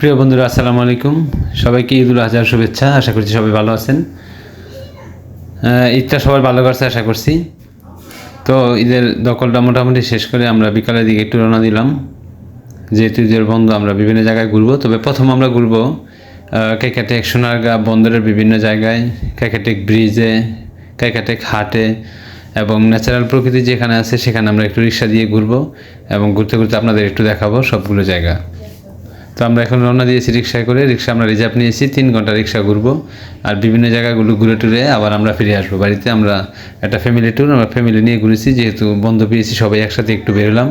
প্রিয় বন্ধুরা, আসসালামু আলাইকুম। সবাইকে ঈদুল আজহার শুভেচ্ছা, আশা করছি সবাই ভালো আছেন। ঈদটা সবাই ভালো করছে আশা করছি। তো ঈদের দখলটা মোটামুটি শেষ করে আমরা বিকালের দিকে একটু রওনা দিলাম। যেহেতু ঈদের বন্ধ, আমরা বিভিন্ন জায়গায় ঘুরবো। তবে প্রথম আমরা ঘুরবো কেকাটেক সোনারগাঁ বন্দরের বিভিন্ন জায়গায় কেকাটেক ব্রিজে কেকাটেক হাটে এবং ন্যাচারাল প্রকৃতি যেখানে আছে, সেখানে আমরা একটু রিক্সা দিয়ে ঘুরবো এবং ঘুরতে ঘুরতে আপনাদের একটু দেখাবো সবগুলো জায়গা। তো আমরা এখন রওনা দিয়েছি রিক্সায় করে। রিক্সা আমরা রিজার্ভ নিয়েছি, তিন ঘণ্টা রিক্সা ঘুরবো। আর বিভিন্ন জায়গাগুলো ঘুরে টুরে আবার আমরা ফিরে আসব। বাড়িতে আমরা একটা ফ্যামিলি ট্যুর আমরা ফ্যামিলি নিয়ে ঘুরেছি, যেহেতু বন্ধ পেয়েছি, সবাই একসাথে একটু বেরোলাম।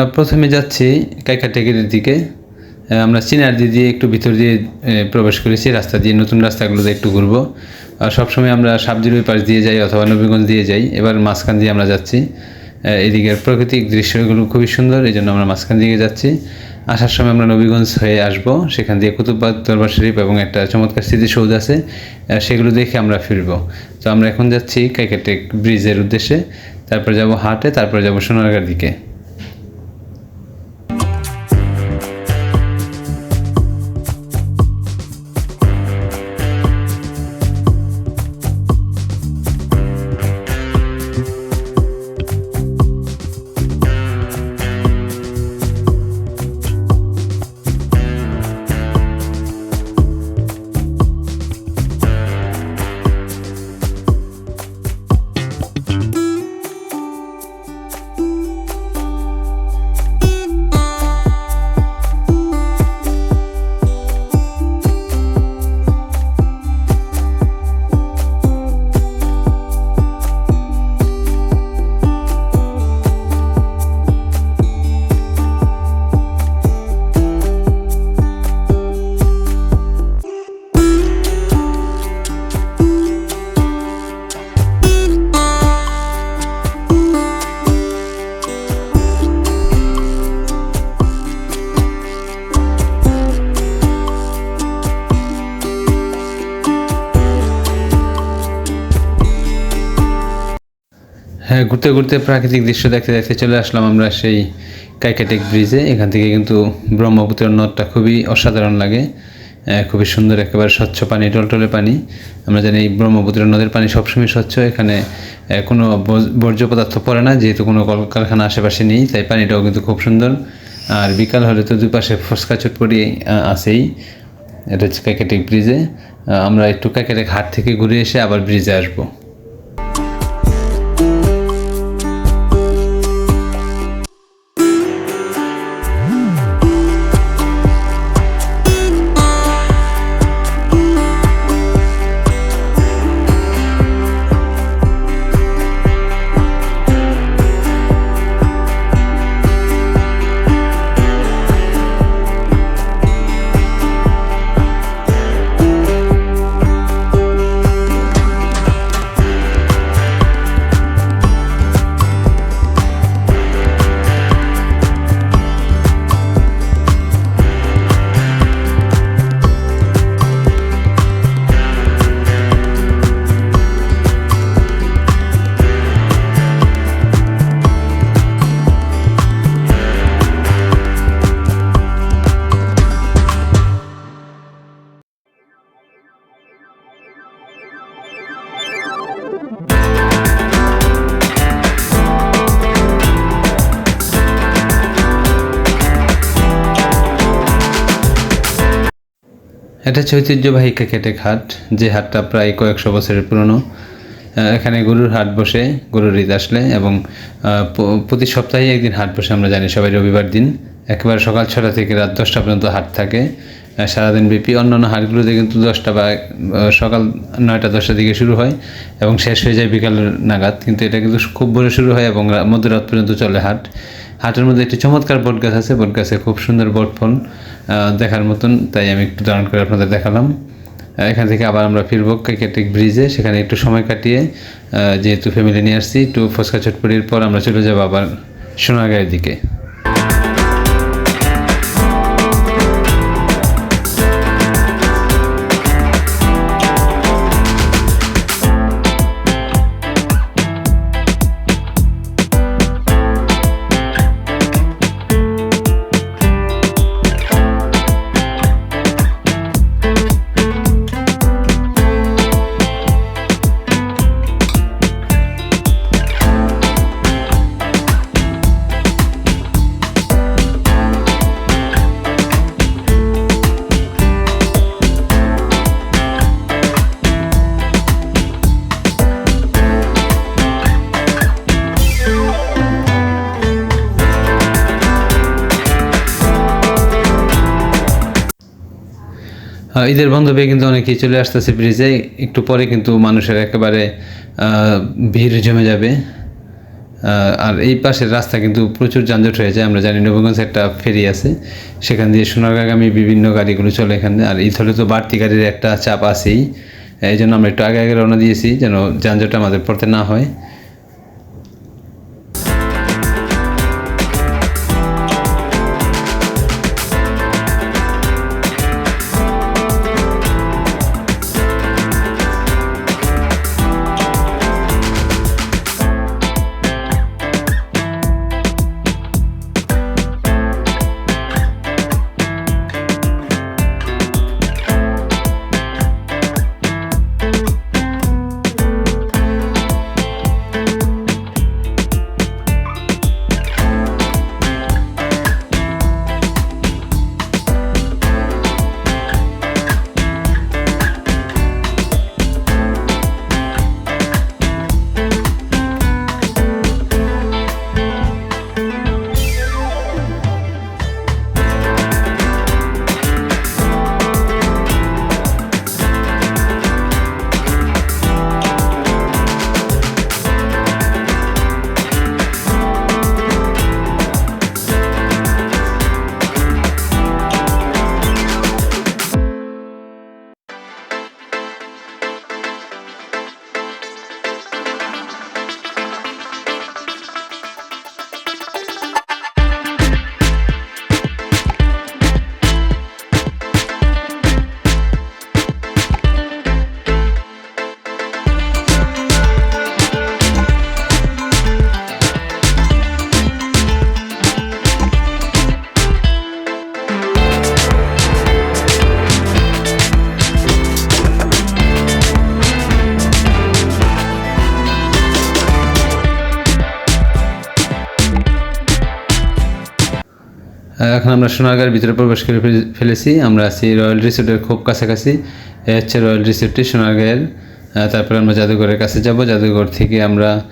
আমরা প্রথমে যাচ্ছি কাইকাটেকের দিকে। আমরা চিনারদি দিয়ে একটু ভিতর দিয়ে প্রবেশ করেছি, রাস্তা দিয়ে, নতুন রাস্তাগুলোতে একটু ঘুরবো। আর সবসময় আমরা সাবজির ওই পাশ দিয়ে যাই অথবা নবীগঞ্জ দিয়ে যাই। এবার মাঝখান দিয়ে আমরা যাচ্ছি। এদিকের প্রাকৃতিক দৃশ্যগুলো খুবই সুন্দর, এই জন্য আমরা মাঝখান দিকে যাচ্ছি। আসার সময় আমরা নবীগঞ্জ হয়ে আসব। সেখান দিয়ে কুতুববাদ, দরবার শরীফ এবং একটা চমৎকার স্মৃতিসৌধ আছে সেগুলো দেখে আমরা ফিরবো। তো আমরা এখন যাচ্ছি কাইকাটেক ব্রিজের উদ্দেশ্যে। তারপর যাব হাটে, তারপর যাব সোনারগাঁর দিকে। ঘুরতে ঘুরতে প্রাকৃতিক দৃশ্য দেখতে দেখতে চলে আসলাম আমরা সেই কাইকাটেক ব্রিজে। এখান থেকে কিন্তু ব্রহ্মপুত্র নদটা খুবই অসাধারণ লাগে খুবই সুন্দর একেবারে স্বচ্ছ পানি টলটলে পানি। আমরা জানি ব্রহ্মপুত্র নদের পানি সবসময় স্বচ্ছ এখানে কোনো বর্জ- বর্জ্য পদার্থ পড়ে না যেহেতু কোনো কলকারখানা আশেপাশে নেই তাই পানিটাও কিন্তু খুব সুন্দর। আর বিকাল হলে তো দুই পাশে ফসকা আহ, আছেই। এটা হচ্ছে কাইকাটেক ব্রিজে। আমরা একটু কাইকাটেক হাট থেকে ঘুরে এসে আবার ব্রিজে আসব। এটা হচ্ছে ঐতিহ্যবাহী কেকেটেক হাট। যে হাটটা প্রায় কয়েকশো বছরের পুরনো। এখানে গরুর হাট বসে, গরুর ঈদ আসলে এবং প্রতি সপ্তাহে একদিন হাট বসে আমরা জানি সবাই রবিবার দিন। একেবারে সকাল ছটা থেকে রাত দশটা পর্যন্ত হাট থাকে। সারাদিন ব্যাপী অন্যান্য হাটগুলোতে কিন্তু দশটা বা সকাল নয়টা দশটার দিকে শুরু হয় এবং শেষ হয়ে যায় বিকাল নাগাদ। কিন্তু এটা কিন্তু খুব ভোরে শুরু হয় এবং মধ্যরাত পর্যন্ত চলে হাট। হাটের মধ্যে একটি চমৎকার বট গাছ আছে। বট গাছে খুব সুন্দর বট ফল। দেখার মতন, তাই আমি একটু ধারণ করে আপনাদের দেখালাম। এখান থেকে আবার আমরা ফিরবো ক্রিকেটিক ব্রিজে সেখানে একটু সময় কাটিয়ে যেহেতু ফ্যামিলি নিয়ে আসছি, একটু ফসকা ছটপুরির পর আমরা চলে যাব আবার সোনাগাঁয়ের দিকে। আহ, ঈদের বন্ধবে কিন্তু অনেকেই চলে আসতেছে ব্রিজে একটু পরে কিন্তু মানুষের একেবারে ভিড় জমে যাবে। আর এই পাশের রাস্তা কিন্তু প্রচুর যানজট হয়ে যায়। আমরা জানি নবীগঞ্জ একটা ফেরি আছে। সেখান দিয়ে সোনারগাগামী বিভিন্ন গাড়িগুলো চলে এখানে। আর ঈদ হলে তো বাড়তি গাড়ির একটা চাপ আছেই। এই জন্য আমরা একটু আগে আগে রওনা দিয়েছি যেন যানজট আমাদের পড়তে না হয়। এখন আমরা সোনারগাঁর ভিতরে প্রবেশ করে ফেলে- ফেলেছি। আমরা আছি রয়্যাল রিসোর্টের খুব কাছাকাছি। এ হচ্ছে রয়্যাল রিসোর্টটি সোনারগাঁয়ের। তারপরে আমরা জাদুঘরের কাছে যাব। জাদুঘর থেকে আমরা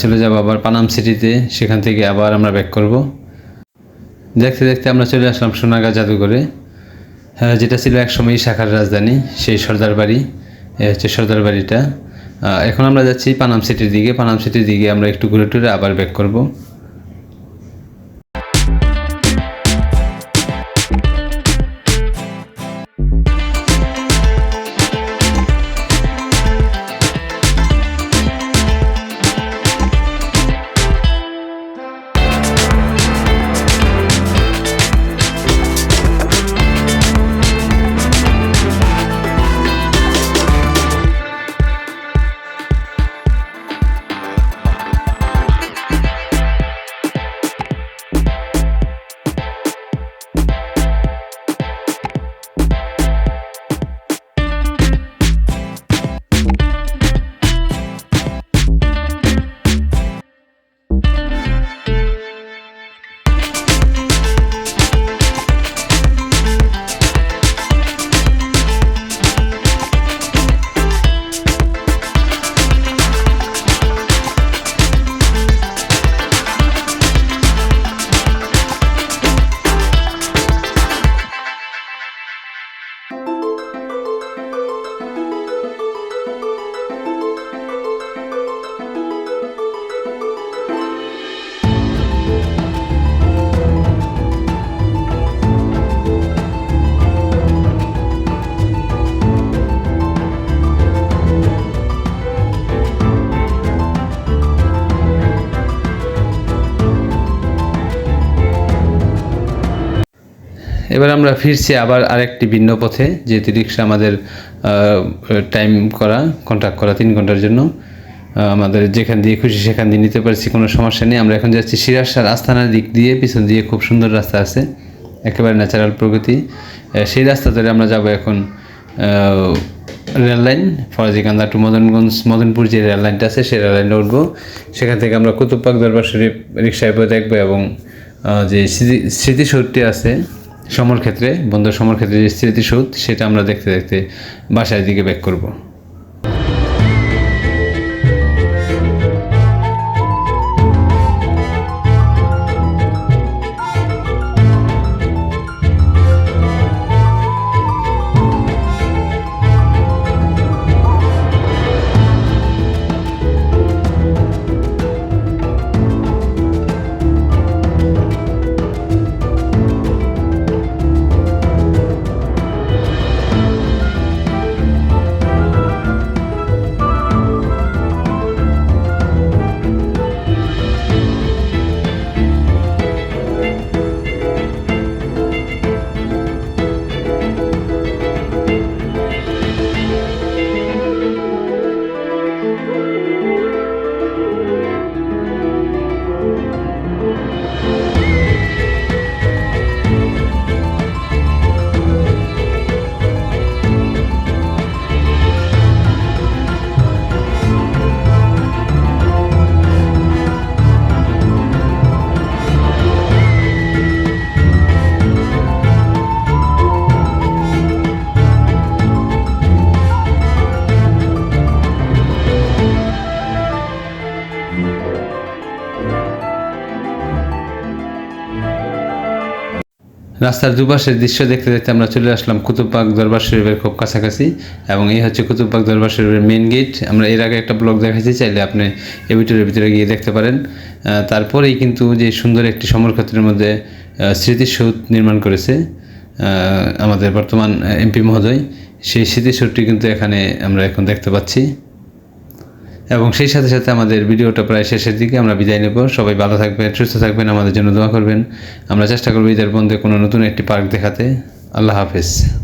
চলে যাব আবার পানাম সিটিতে সেখান থেকে আবার আমরা ব্যাক করব। দেখতে দেখতে আমরা চলে আসলাম সোনারগাঁ জাদুঘরে। হ্যাঁ যেটা ছিল একসময় শাখার রাজধানী, সেই সর্দার বাড়ি। এ হচ্ছে সর্দার বাড়িটা। এখন আমরা যাচ্ছি পানাম সিটির দিকে। পানাম সিটির দিকে আমরা একটু ঘুরে টুরে আবার ব্যাক করব। এবার আমরা ফিরছি আবার আরেকটি ভিন্ন পথে যেহেতু রিক্সা আমাদের টাইম করা কন্ট্যাক্ট করা তিন ঘণ্টার জন্য। আমাদের যেখান দিয়ে খুশি সেখান দিয়ে নিতে পারছি, কোনো সমস্যা নেই। আমরা এখন যাচ্ছি সিরাসার আস্থানার দিক দিয়ে, পিছন দিয়ে খুব সুন্দর রাস্তা আছে, একেবারে ন্যাচারাল প্রকৃতি সেই রাস্তা ধরে আমরা যাব এখন rail line Farajikanda to Madanganj, Madanpur যে রেললাইনটা আছে, সেই রেল লাইনে উঠবো। সেখান থেকে আমরা কুতুবপাক, দরবার শরীফ রিক্সায় বয়ে দেখব এবং যে স্মৃতি স্মৃতিসৌধটি আছে সমর ক্ষেত্রে বন্ধু সমর ক্ষেত্রে যে স্মৃতিসৌধ, সেটা আমরা দেখতে দেখতে বাসায় দিকে ব্যাক করব। রাস্তার দুপাশের দৃশ্য দেখতে দেখতে আমরা চলে আসলাম কুতুববাগ দরবার শরীফের খুব কাছাকাছি এবং এই হচ্ছে কুতুববাগ দরবার শরীফের মেন গেট আমরা এর আগে একটা ব্লগ দেখাচ্ছি চাইলে আপনি ভিডিওর ভিতরে গিয়ে দেখতে পারেন। তারপরেই কিন্তু যে সুন্দর একটি সমরক্ষেত্রের মধ্যে স্মৃতিসৌধ নির্মাণ করেছে আমাদের বর্তমান এমপি মহোদয়। সেই স্মৃতিসৌধটি কিন্তু এখানে আমরা এখন দেখতে পাচ্ছি। এবং সেই সাথে সাথে আমাদের ভিডিওটা প্রায় শেষের দিকে আমরা বিদায় নেব। সবাই ভালো থাকবেন, সুস্থ থাকবেন, আমাদের জন্য দোয়া করবেন। আমরা চেষ্টা করব ঈদের বন্ধে কোনো নতুন একটি পার্ক দেখাতে। আল্লাহ হাফেজ।